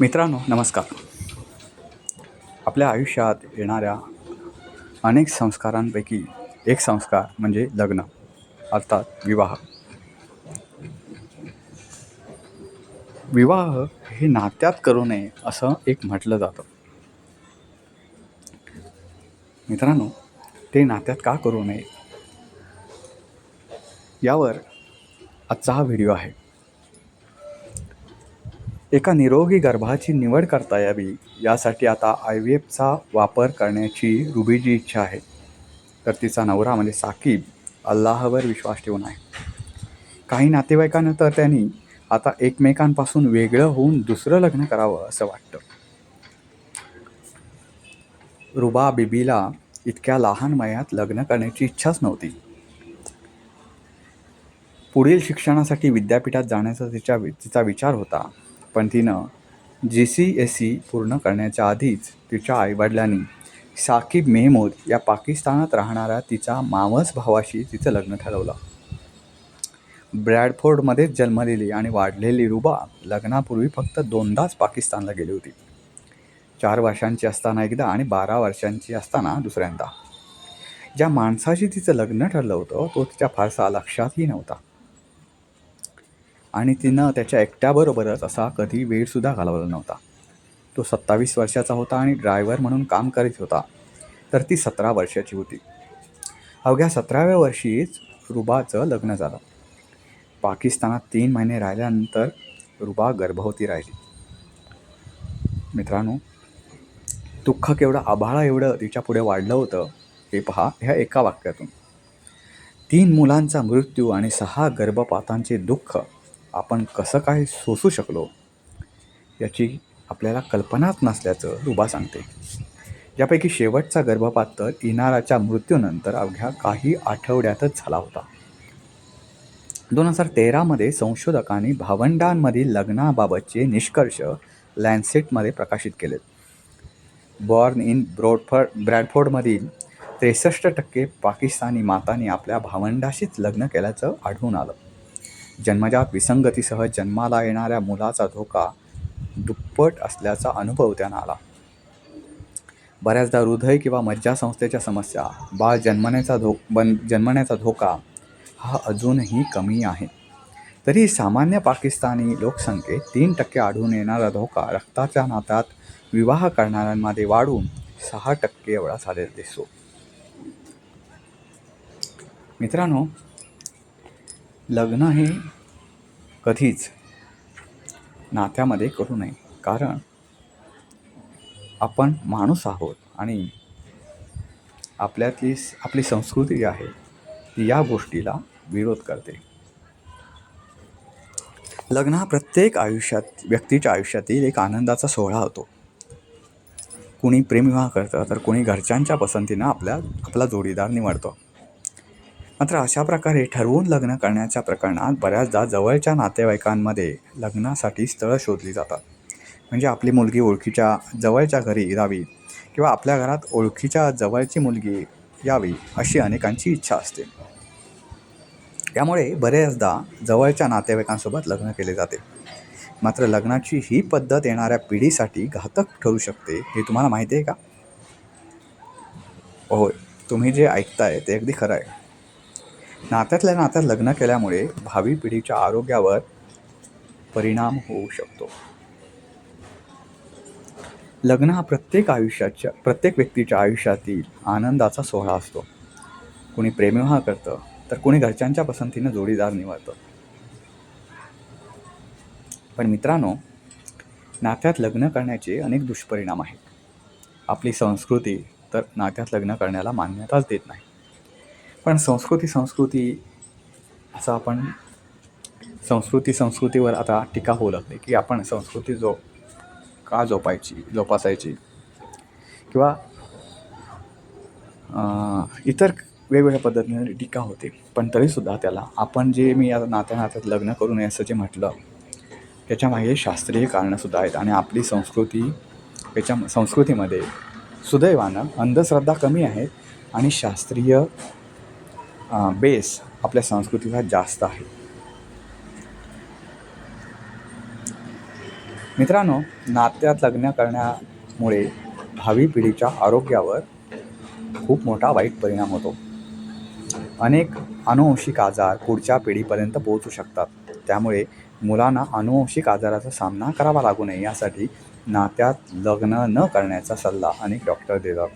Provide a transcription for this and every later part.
मित्रांनो नमस्कार. आपल्या आयुष्यात येणाऱ्या अनेक संस्कारांपैकी एक संस्कार म्हणजे लग्न अर्थात विवाह. विवाह हे नात्यात करू नये असं एक म्हटलं जातं. मित्रांनो ते नात्यात का करू नये? यावर आजचा हा व्हिडिओ आहे. एका निरोगी गर्भाची निवड करता यावी यासाठी आता आय व्ही एफचा वापर करण्याची रुबीची इच्छा आहे. तर तिचा नवरा म्हणजे साकीब अल्लाहवर विश्वास ठेवून आहे. काही नातेवाईकांना तर त्यांनी आता एकमेकांपासून वेगळं होऊन दुसरं लग्न करावं असं वाटतं. रुबा बिबीला इतक्या लहान वयात लग्न करण्याची इच्छाच नव्हती. पुढील शिक्षणासाठी विद्यापीठात जाण्याचा तिच्या तिचा विचार होता. पण तिनं जी सी एस सी पूर्ण करण्याच्या आधीच तिच्या आईवडिलांनी साकीब मेहमूद या पाकिस्तानात राहणाऱ्या तिच्या मावस भावाशी तिचं लग्न ठरवलं. ब्रॅडफोर्डमध्येच जन्मलेली आणि वाढलेली रुबा लग्नापूर्वी फक्त दोनदाच पाकिस्तानला गेली होती. चार वर्षांची असताना एकदा आणि बारा वर्षांची असताना दुसऱ्यांदा. ज्या माणसाशी तिचं लग्न ठरलं होतं तो तिच्या फारसा लक्षातही नव्हता. आणि तिनं त्याच्या एकट्याबरोबरच असा कधी वेळसुद्धा घालवला नव्हता. तो सत्तावीस वर्षाचा होता आणि ड्रायव्हर म्हणून काम करीत होता. तर ती सतरा वर्षाची होती. अवघ्या सतराव्या वर्षीच रुबाचं लग्न झालं. पाकिस्तानात तीन महिने राहिल्यानंतर रुबा गर्भवती राहिली. मित्रांनो दुःख केवढं आभाळा एवढं तिच्या पुढे वाढलं होतं हे पहा ह्या एका वाक्यातून. तीन मुलांचा मृत्यू आणि सहा गर्भपातांचे दुःख आपण कसं काय सोसू शकलो याची आपल्याला कल्पनाच नसल्याचं रुबा सांगते. यापैकी शेवटचा गर्भपात तर इनाराच्या मृत्यूनंतर अवघ्या काही आठवड्यातच झाला होता. दोन हजार तेरामध्ये संशोधकांनी भावंडांमधील लग्नाबाबतचे निष्कर्ष लॅन्सेटमध्ये प्रकाशित केलेत बॉर्न इन ब्रॉडफर्ड ब्रॅडफोर्डमधील त्रेसष्ट टक्के पाकिस्तानी मातांनी आपल्या भावंडाशीच लग्न केल्याचं आढळून आलं. जन्मजात विसंगतीसह जन्माला येणाऱ्या मुलाचा धोका दुप्पट असल्याचा अनुभव त्यांना आला. बऱ्याचदा हृदय किंवा मज्जासंस्थेच्या समस्या बाळ जन्मण्याचा धो बन जन्मण्याचा धोका हा अजूनही कमी आहे. तरी सामान्य पाकिस्तानी लोकसंख्येत तीन टक्के आढळून येणारा धोका रक्ताच्या नात्यात विवाह करणाऱ्यांमध्ये वाढून सहा टक्के एवढा झालेला दिसतो. मित्रांनो लग्न हे कधीच नात्यामध्ये करू नये. कारण आपण माणूस आहोत आणि आपल्यातली आपली संस्कृती जी आहे ती या गोष्टीला विरोध करते. लग्न हा प्रत्येक आयुष्यात व्यक्तीच्या आयुष्यातील एक आनंदाचा सोहळा होतो. कुणी प्रेमविवाह करतं तर कोणी घरच्यांच्या पसंतीनं आपल्या आपला जोडीदार निवडतो. मात्र अशा प्रकारे ठरवून लग्न करण्याच्या प्रकरणात बऱ्याचदा जवळच्या नातेवाईकांमध्ये लग्नासाठी स्थळं शोधली जातात. म्हणजे आपली मुलगी ओळखीच्या जवळच्या घरी राहावी किंवा आपल्या घरात ओळखीच्या जवळची मुलगी यावी अशी अनेकांची इच्छा असते. यामुळे बऱ्याचदा जवळच्या नातेवाईकांसोबत लग्न केले जाते. मात्र लग्नाची ही पद्धत येणाऱ्या पिढीसाठी घातक ठरू शकते हे तुम्हाला माहिती आहे का? होय तुम्ही जे ऐकताय ते अगदी खरं आहे. नात्यातल्या नात्यात लग्न केल्यामुळे भावी पिढीच्या आरोग्यावर परिणाम होऊ शकतो. लग्न हा प्रत्येक आयुष्याच्या प्रत्येक व्यक्तीच्या आयुष्यातील आनंदाचा सोहळा असतो. कुणी प्रेमविवाह करतं तर कोणी घरच्यांच्या पसंतीनं जोडीदार निवडतं. पण मित्रांनो नात्यात लग्न करण्याचे अनेक दुष्परिणाम आहेत. आपली संस्कृती तर नात्यात लग्न करण्याला मान्यताच देत नाही. पण संस्कृती संस्कृती असं आपण संस्कृती संस्कृतीवर आता टीका होऊ लागते की आपण संस्कृती जो का जोपायची जोपासायची? किंवा इतर वेगवेगळ्या पद्धतीने टीका होते. पण तरीसुद्धा त्याला आपण जे मी या नात्या नात्यात लग्न करू नये असं जे म्हटलं त्याच्यामागे शास्त्रीय कारणंसुद्धा आहेत. आणि आपली संस्कृती याच्या संस्कृतीमध्ये सुदैवानं अंधश्रद्धा कमी आहेत आणि शास्त्रीय बेस आपल्या संस्कृतीचा जास्त आहे. मित्रांनो नात्यात लग्न करण्यामुळे भावी पिढीच्या आरोग्यावर खूप मोठा वाईट परिणाम होतो. अनेक अनुवंशिक आजार पुढच्या पिढीपर्यंत पोहोचू शकतात. त्यामुळे मुलांना अनुवंशिक आजाराचा सामना करावा लागू नये यासाठी नात्यात लग्न न करण्याचा सल्ला अनेक डॉक्टर देतात.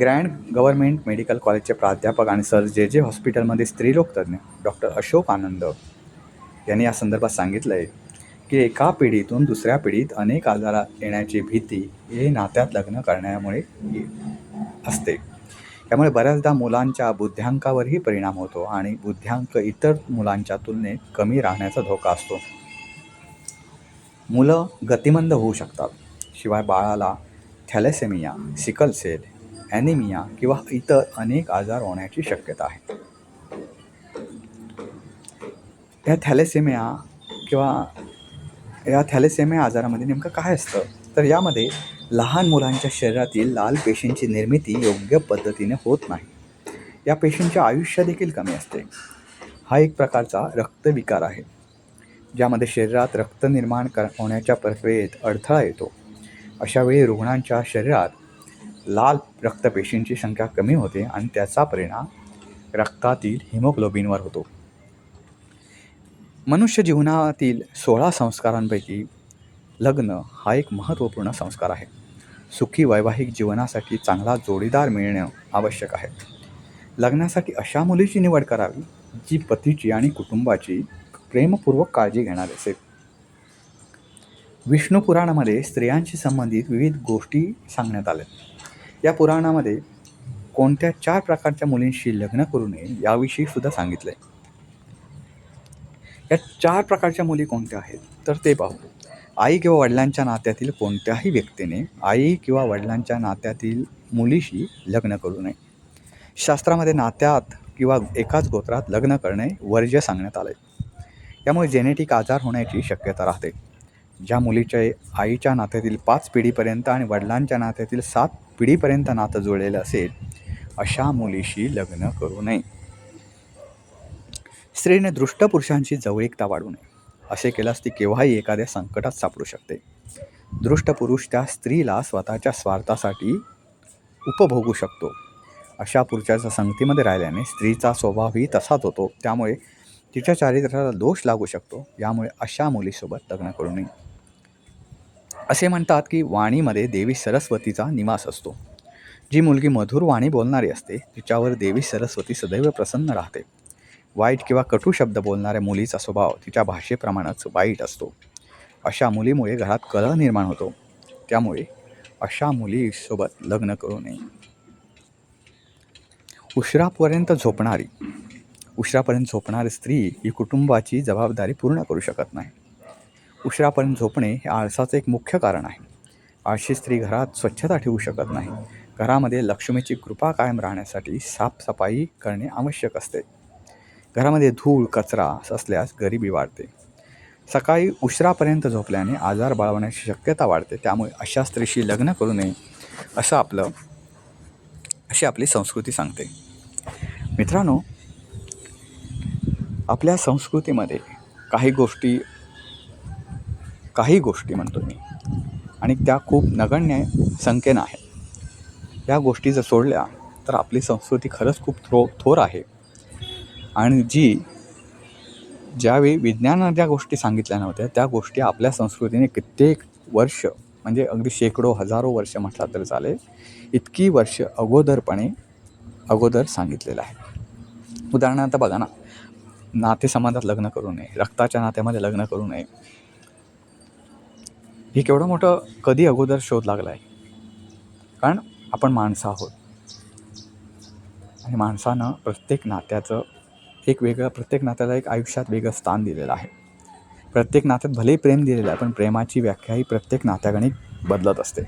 ग्रँड गव्हर्नमेंट मेडिकल कॉलेजचे प्राध्यापक आणि सर जे जे हॉस्पिटलमध्ये स्त्रीरोगतज्ञ डॉक्टर अशोक आनंद यांनी या संदर्भात सांगितलं आहे की एका पिढीतून दुसऱ्या पिढीत अनेक आजारात येण्याची भीती हे नात्यात लग्न करण्यामुळे असते. त्यामुळे बऱ्याचदा मुलांच्या बुद्ध्यांकावरही परिणाम होतो आणि बुद्ध्यांक इतर मुलांच्या तुलनेत कमी राहण्याचा धोका असतो. मुलं गतिमंद होऊ शकतात. शिवाय बाळाला थॅलेसेमिया सिकल सेल ॲनिमिया किंवा इतर अनेक आजार होण्याची शक्यता आहे. या थॅलेसेमिया किंवा या थॅलेसेमिया आजारामध्ये नेमकं काय असतं? तर यामध्ये लहान मुलांच्या शरीरातील लाल पेशींची निर्मिती योग्य पद्धतीने होत नाही. या पेशींचे आयुष्य देखील कमी असते. हा एक प्रकारचा रक्तविकार आहे ज्यामध्ये शरीरात रक्त निर्माण कर होण्याच्या प्रक्रियेत अडथळा येतो. अशावेळी रुग्णांच्या शरीरात लाल रक्तपेशींची संख्या कमी होते आणि त्याचा परिणाम रक्तातील हिमोग्लोबिनवर होतो. मनुष्य जीवनातील सोळा संस्कारांपैकी लग्न हा एक महत्त्वपूर्ण संस्कार आहे. सुखी वैवाहिक जीवनासाठी चांगला जोडीदार मिळणं आवश्यक आहे. लग्नासाठी अशा मुलीची निवड करावी जी पतीची आणि कुटुंबाची प्रेमपूर्वक काळजी घेणार असेल. विष्णू पुराणामध्ये स्त्रियांशी संबंधित विविध गोष्टी सांगण्यात आल्या. या पुराणामध्ये कोणत्या चार प्रकारच्या मुलींशी लग्न करू नये याविषयी सुद्धा सांगितलं आहे या चार प्रकारच्या मुली कोणत्या आहेत? तर ते पाहू. आई किंवा वडिलांच्या नात्यातील कोणत्याही व्यक्तीने आई किंवा वडिलांच्या नात्यातील मुलीशी लग्न करू नये. शास्त्रामध्ये नात्यात किंवा एकाच गोत्रात लग्न करणे वर्ज्य सांगण्यात आले यामुळे जेनेटिक आजार होण्याची शक्यता राहते. ज्या मुलीचे आईच्या नात्यातील पाच पिढीपर्यंत आणि वडिलांच्या नात्यातील सात पिढीपर्यंत नातं जुळलेलं असेल अशा मुलीशी लग्न करू नये. स्त्रीने दृष्ट पुरुषांची जवळीकता वाढू नये. असे केल्यास ती केव्हाही एखाद्या संकटात सापडू शकते. दृष्ट पुरुष त्या स्त्रीला स्वतःच्या स्वार्थासाठी उपभोगू शकतो. अशा पुरुषाच्या संगतीमध्ये राहिल्याने स्त्रीचा स्वभावही तसाच होतो. त्यामुळे तिच्या चारित्र्याला दोष लागू शकतो. यामुळे अशा मुलीसोबत लग्न करू नये. असे म्हणतात की वाणीमध्ये देवी सरस्वतीचा निवास असतो. जी मुलगी मधुर वाणी बोलणारी असते तिच्यावर देवी सरस्वती सदैव प्रसन्न राहते. वाईट किंवा कटू शब्द बोलणाऱ्या मुलीचा स्वभाव तिच्या भाषेप्रमाणेच वाईट असतो. अशा मुलीमुळे घरात कलह निर्माण होतो. त्यामुळे अशा मुलीसोबत लग्न करू नये. उशिरापर्यंत झोपणारी. उशिरापर्यंत झोपणारी स्त्री ही कुटुंबाची जबाबदारी पूर्ण करू शकत नाही. उशिरापर्यंत झोपणे हे आळसाचं एक मुख्य कारण आहे. आळशी स्त्री घरात स्वच्छता ठेवू शकत नाही. घरामध्ये लक्ष्मीची कृपा कायम राहण्यासाठी साफसफाई करणे आवश्यक असते. घरामध्ये धूळ कचरा असल्यास गरिबी वाढते. सकाळी उशिरापर्यंत झोपल्याने आजार बाळवण्याची शक्यता वाढते. त्यामुळे अशा स्त्रीशी लग्न करू नये असं आपलं अशी आपली संस्कृती सांगते. मित्रांनो आपल्या संस्कृतीमध्ये काही गोष्टी काही गोष्टी म्हणतो मी. आणि त्या खूप नगण्य संख्येनं आहेत. या गोष्टी जर सोडल्या तर आपली संस्कृती खरंच खूप थो थोर आहे. आणि जी ज्यावेळी विज्ञानानं ज्या गोष्टी सांगितल्या नव्हत्या त्या गोष्टी आपल्या संस्कृतीने कित्येक वर्ष म्हणजे अगदी शेकडो हजारो वर्ष म्हटला तरी चालेल इतकी वर्ष अगोदरपणे अगोदर सांगितलेलं आहे. उदाहरणार्थ बघा ना नातेसंबंधात लग्न करू नये रक्ताच्या नात्यामध्ये लग्न करू नये हे केवढं मोठं कधी अगोदर शोध लागला आहे कारण आपण माणसं आहोत. आणि माणसानं प्रत्येक नात्याचं एक वेगळं प्रत्येक नात्याला एक आयुष्यात वेगळं स्थान दिलेलं आहे. प्रत्येक नात्यात भलेही प्रेम दिलेलं आहे पण प्रेमाची व्याख्या ही प्रत्येक नात्यागणिक बदलत असते.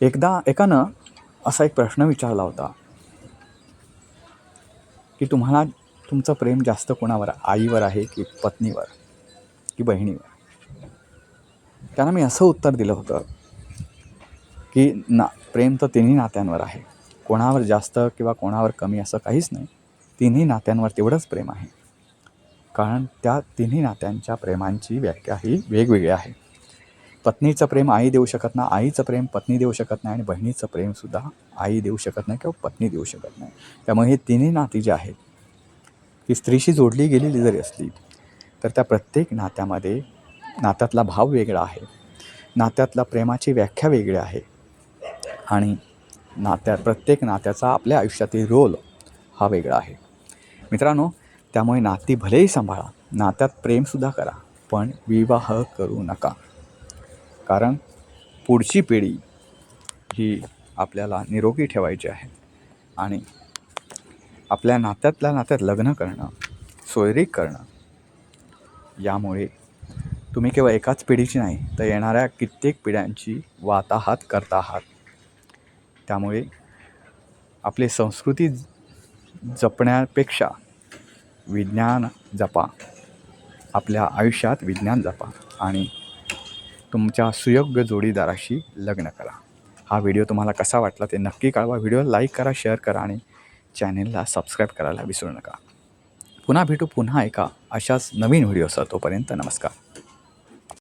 एकदा एकानं असा एक प्रश्न विचारला होता की तुम्हाला तुमचं प्रेम जास्त कोणावर आईवर आहे की पत्नीवर की बहिणीवर? त्यांना मी असं उत्तर दिलं होतं की ना प्रेम तर तिन्ही नात्यांवर आहे. कोणावर जास्त किंवा कोणावर कमी असं काहीच नाही. तिन्ही नात्यांवर तेवढंच प्रेम आहे. कारण त्या तिन्ही नात्यांच्या प्रेमांची व्याख्या ही वेगवेगळी आहे. पत्नीचं प्रेम आई देऊ शकत नाही आईचं प्रेम पत्नी देऊ शकत नाही आणि बहिणीचं प्रेमसुद्धा आई देऊ शकत नाही किंवा पत्नी देऊ शकत नाही. त्यामुळे हे तिन्ही नाती जी आहेत ती स्त्रीशी जोडली गेलेली जरी असली तर त्या प्रत्येक नात्यामध्ये नात्यातला भाव वेगळा आहे. नात्यातला प्रेमाची व्याख्या वेगळी आहे. आणि नात्या प्रत्येक नात्याचा आपल्या आयुष्यातील रोल हा वेगळा आहे. मित्रांनो त्यामुळे नाती भलेही सांभाळा. नात्यात प्रेमसुद्धा करा पण विवाह करू नका. कारण पुढची पिढी ही आपल्याला निरोगी ठेवायची आहे. आणि आपल्या नात्यातल्या नात्यात लग्न करणं सोयरीक करणं यामुळे तुम्ही केवळ एकाच पिढीची नाही तर येणाऱ्या कित्येक पिढ्यांची वाताहात करता आहात. त्यामुळे आपली संस्कृती जपण्यापेक्षा विज्ञान जपा. आपल्या आयुष्यात विज्ञान जपा आणि तुमच्या सुयोग्य जोडीदाराशी लग्न करा. हा व्हिडिओ तुम्हाला कसा वाटला ते नक्की कळवा. व्हिडिओ लाईक करा शेअर करा आणि चॅनेलला सबस्क्राईब करायला विसरू नका. पुन्हा भेटू पुन्हा एका अशाच नवीन व्हिडिओसह. तोपर्यंत नमस्कार.